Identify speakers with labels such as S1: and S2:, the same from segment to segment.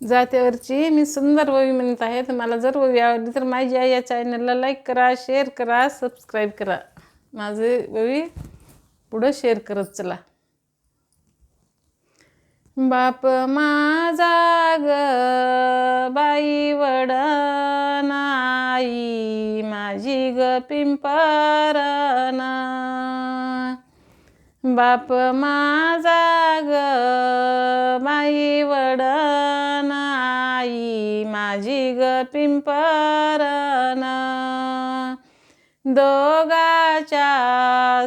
S1: जात्यावरची. मी सुंदर ववी म्हणत आहे तुम्हाला जर ववी आवडली तर माझ्या या चॅनलला लाईक करा शेअर करा सबस्क्राईब करा. माझे ववी पुढं शेअर करत चला. बाप माझा ग बाई वडन आई माझी ग पिंपरना. बाप माझा ग बाई वडन आई माझी ग पिंपरन. दोगाच्या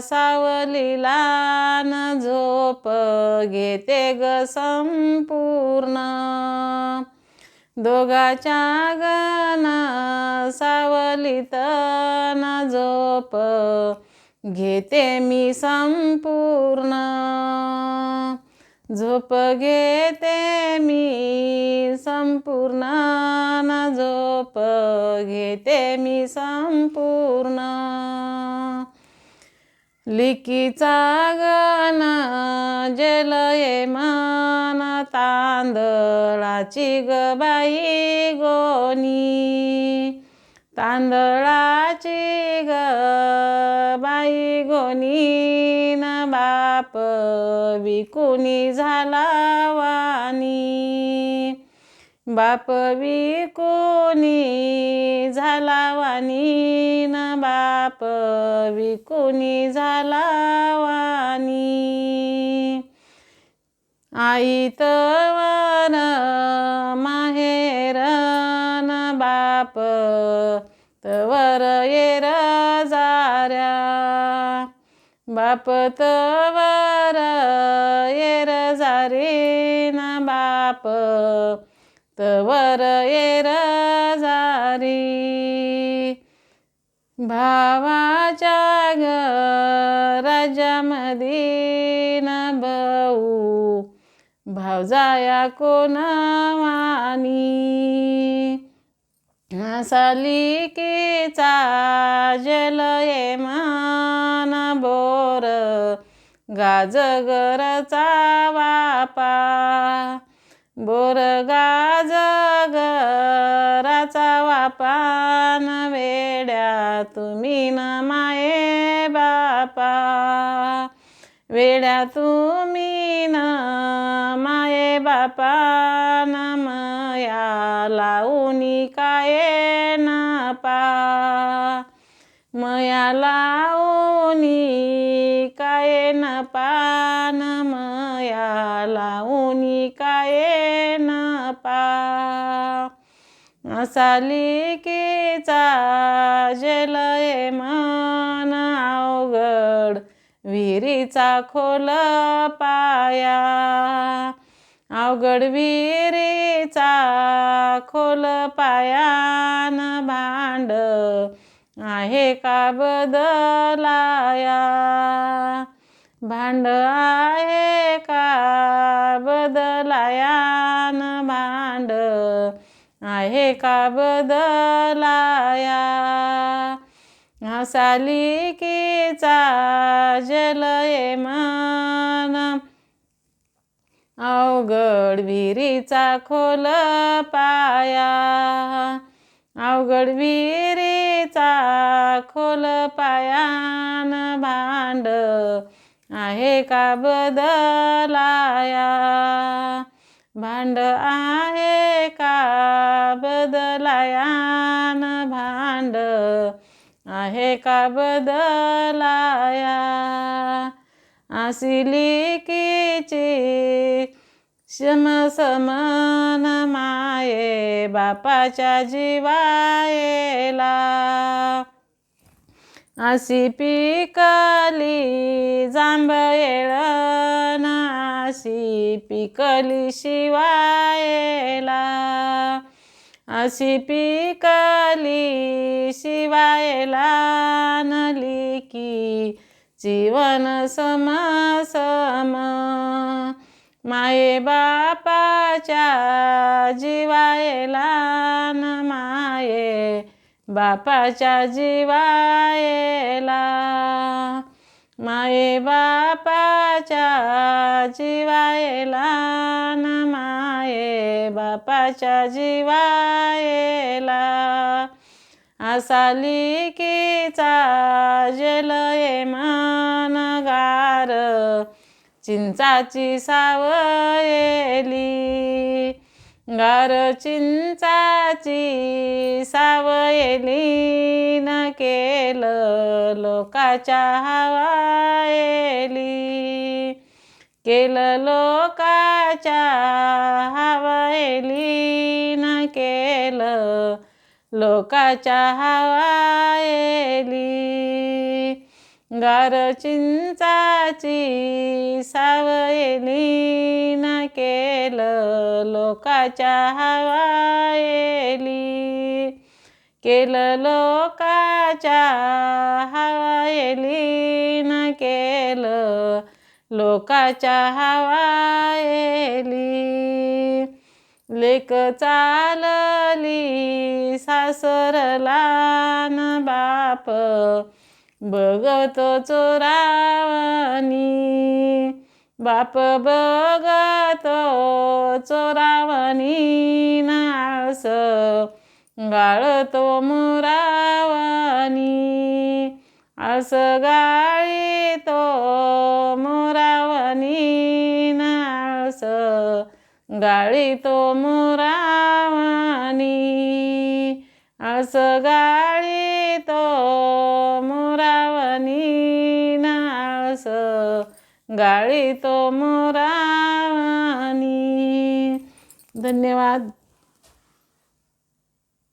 S1: सावलीला न झोप घेते ग संपूर्ण. दोघाच्या गन सावलीत न झोप घेते मी संपूर्ण. झोप घेते मी संपूर्ण. ना झोप घेते मी संपूर्ण. लिकीचा गण जलये मन. तांदळाची ग बाई गोनी तांदळाची ग बाई न बाप विकुनी झाला वाणी. बाप विकुनी झाला वाणी न बाप विकुनी झाला वाणी. आई तवर माहेर न बाप तवर बाप तवर येर जारी ना बाप तवर येर जारी. भावाच्या ग राजामधी न भाऊ भावजाया कोण वाणी? सालिकेचा जलये मन जगरचा वापा. बोरगा जगराचा वापान वेड्या तुम्ही न माये बापा. वेड्या तुम्ही न माये बापा न मया लावूनी काय न पा मया लावणी काय न पा सालिकेचा जलये मन अवघड विहिरीचा खोल पाया. अवघड विहिरीचा खोल पायान भांड आहे का बदलाया? भांड आहे का बदलायान भांड आहे का बदलाया? सालिकेचा जलये मन. अवघड विहिरीचा खोल पाया. अवघड विहिरीचा खोल पायान भांड आहे का बदलाया? भांड आहे का बदलायान भांड आहे का बदलाया? आसिलिकीची समसमन माये बापाच्या जीवायला अशी पिकली जांब येळन अशी पिकली शिवायला. अशी पिकली शिवायला नली की जीवन सम सम माये बापाच्या जीवायला न माये बापाच्या जीवायला. माये बापाच्या जीवायला न माये बापाच्या जीवायला. असा लिकीचा जलये मनगार चिंचाची सावयली. गार चिंचाची सावयली न केलं लोकाच्या हवायली. केलं लोकाच्या हवायली न केलं लोकाच्या हवायली. गार चिंचाची सावयली न केलं लोकाच्या हवायली. केलं लोकाच्या हवायली न केलं लोकाच्या हवायली. लेक चालली सासरला न बाप बघतो चोरावणी बाप बघतो चोरावणी नास गाळतो मुरावणी. आळस गाळीतो मुरावणी. नास गाळीतो मुरावणी. आळस गाळीतो गाळीतो मोरानी धन्यवाद.